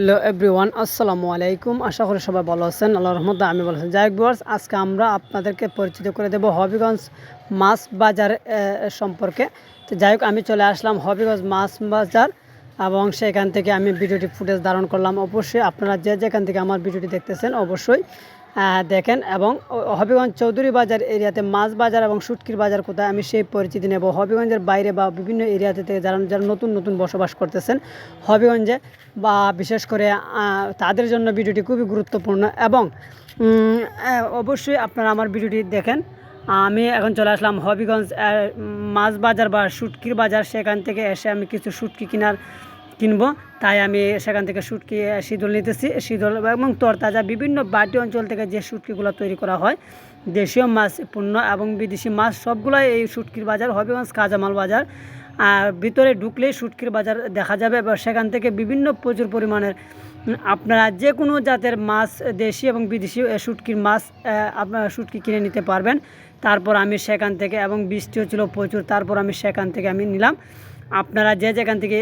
Hello everyone, আসসালামু আলাইকুম। আশা করি সবাই ভালো আছেন। আল্লাহ রহমত আমি ভালো আছেন যাই ভিউয়ার্স, আজকে আমরা আপনাদেরকে পরিচিত করে দেব হবিগঞ্জ মাছ বাজার সম্পর্কে। তো যাই হোক, আমি চলে আসলাম হবিগঞ্জ মাছ বাজার এবং সেখান থেকে আমি ভিডিওটি ফুটেজ ধারণ করলাম। অবশ্যই আপনারা যে যেখান থেকে আমার ভিডিওটি দেখতেছেন, অবশ্যই দেখেন, এবং হবিগঞ্জ চৌধুরী বাজার এরিয়াতে মাছ বাজার এবং শুটকির বাজার কোথায়, আমি সেই পরিচিতি নেব। হবিগঞ্জের বাইরে বা বিভিন্ন এরিয়াতে থেকে যারা যারা নতুন নতুন বসবাস করতেছেন, হবিগঞ্জে বা বিশেষ করে তাদের জন্য ভিডিওটি খুবই গুরুত্বপূর্ণ। এবং অবশ্যই আপনারা আমার ভিডিওটি দেখেন। আমি এখন চলে আসলাম হবিগঞ্জ মাছ বাজার বা শুটকির বাজার। সেখান থেকে এসে আমি কিছু শুটকি কেনার কিনবো। তাই আমি সেখান থেকে শুটকি শীতল নিতেছি। শীতল এবং তরতাজা বিভিন্ন বাটি অঞ্চল থেকে যে শুটকিগুলো তৈরি করা হয়, দেশীয় মাছ, পণ্য এবং বিদেশি মাছ, সবগুলোই এই শুটকির বাজার হবিগঞ্জ কাঁচামাল বাজার। আর ভিতরে ঢুকলেই শুটকির বাজার দেখা যাবে এবং সেখান থেকে বিভিন্ন প্রচুর পরিমাণের আপনারা যে কোনো জাতের মাছ, দেশি এবং বিদেশি শুটকির মাছ আপনারা শুটকি কিনে নিতে পারবেন। তারপর আমি সেখান থেকে এবং বৃষ্টিও ছিল প্রচুর, তারপর আমি সেখান থেকে আমি নিলাম। আপনারা যে যেখান থেকে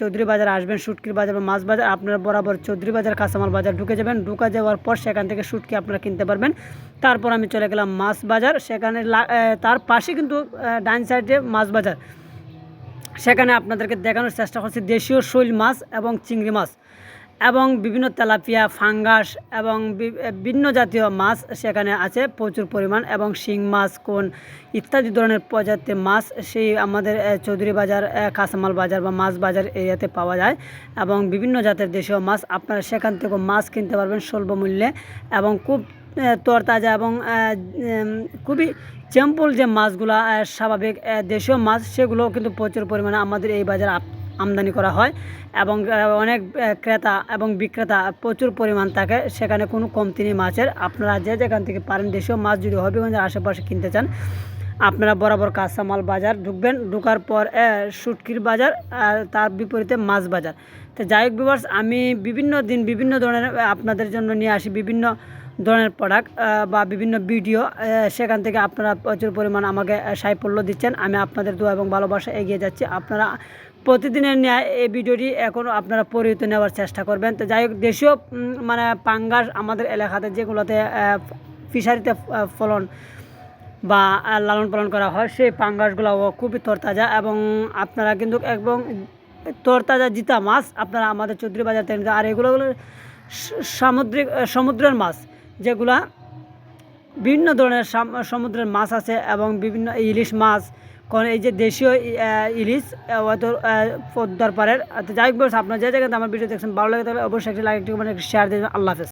চৌধুরী বাজার আসবেন সুটকির বাজার বা মাছ বাজার, আপনারা বরাবর চৌধুরী বাজার, কাঁচামাল বাজার ঢুকে যাবেন। ঢুকে যাওয়ার পর সেখান থেকে সুটকি আপনারা কিনতে পারবেন। তারপর আমি চলে গেলাম মাছ বাজার। সেখানে তার পাশে কিন্তু ডান সাইডে মাছ বাজার। সেখানে আপনাদেরকে দেখানোর চেষ্টা করছি দেশীয় শৈল মাছ এবং চিংড়ি মাছ। এবং বিভিন্ন তেলাপিয়া, ফাঙ্গাস এবং বিভিন্ন জাতীয় মাছ সেখানে আছে, প্রচুর পরিমাণ এবং শিং মাছ, কোন ইত্যাদি ধরনের প্রজাতির মাছ সেই আমাদের চৌধুরী বাজার কাঁচামাল বাজার বা মাছ বাজার এরিয়াতে পাওয়া যায় এবং বিভিন্ন জাতের দেশীয় মাছ আপনারা সেখান থেকে মাছ কিনতে পারবেন স্বল্প মূল্যে এবং খুব তরতাজা এবং খুবই চ্যাম্পল যে মাছগুলো স্বাভাবিক দেশীয় মাছ সেগুলো কিন্তু প্রচুর পরিমাণে আমাদের এই বাজারে আমদানি করা হয় এবং অনেক ক্রেতা এবং বিক্রেতা প্রচুর পরিমাণ থাকে। সেখানে কোনো কমতি নেই মাছের। আপনারা যে যেখান থেকে পারেন দেশীয় মাছ যদি হবিগঞ্জের আশেপাশে কিনতে চান আপনারা বরাবর কাঁচামাল বাজার ঢুকবেন। ঢুকার পর সুটকির বাজার আর তার বিপরীতে মাছ বাজার। তো যাই হোক ভিউয়ার্স আমি বিভিন্ন দিন বিভিন্ন ধরনের আপনাদের জন্য নিয়ে আসি বিভিন্ন ধরনের প্রোডাক্ট বা বিভিন্ন ভিডিও সেখান থেকে আপনারা প্রচুর পরিমাণ আমাকে আহ, সাফল্য দিচ্ছেন। আমি আপনাদের দোয়া এবং ভালোবাসা এগিয়ে যাচ্ছি। আপনারা প্রতিদিনের ন্যায় এই ভিডিওটি এখন আপনারা পরিহিত নেওয়ার চেষ্টা করবেন। তো যাই হোক, দেশীয় মানে পাঙ্গাস আমাদের এলাকাতে যেগুলোতে ফিশারিতে ফলন বা লালন পালন করা হয়, সেই পাঙ্গাসগুলো খুবই তরতাজা এবং আপনারা কিন্তু এবং তরতাজা জিতা মাছ আপনারা আমাদের চৌধুরী বাজার থেকে আর এগুলো সামুদ্রিক সমুদ্রের মাছ, যেগুলা বিভিন্ন ধরনের সাম- সমুদ্রের মাছ আছে এবং বিভিন্ন ইলিশ মাছ কোন এই যে দেশীয় ইলিশ হয়তো পদ্মার পাড়ের যাই হোক আপনারা যে জায়গাতে আমার ভিডিও দেখছেন, ভালো লাগে তাহলে অবশ্যই একটি লাইক একটি শেয়ার দিয়ে আল্লাহ হাফেজ।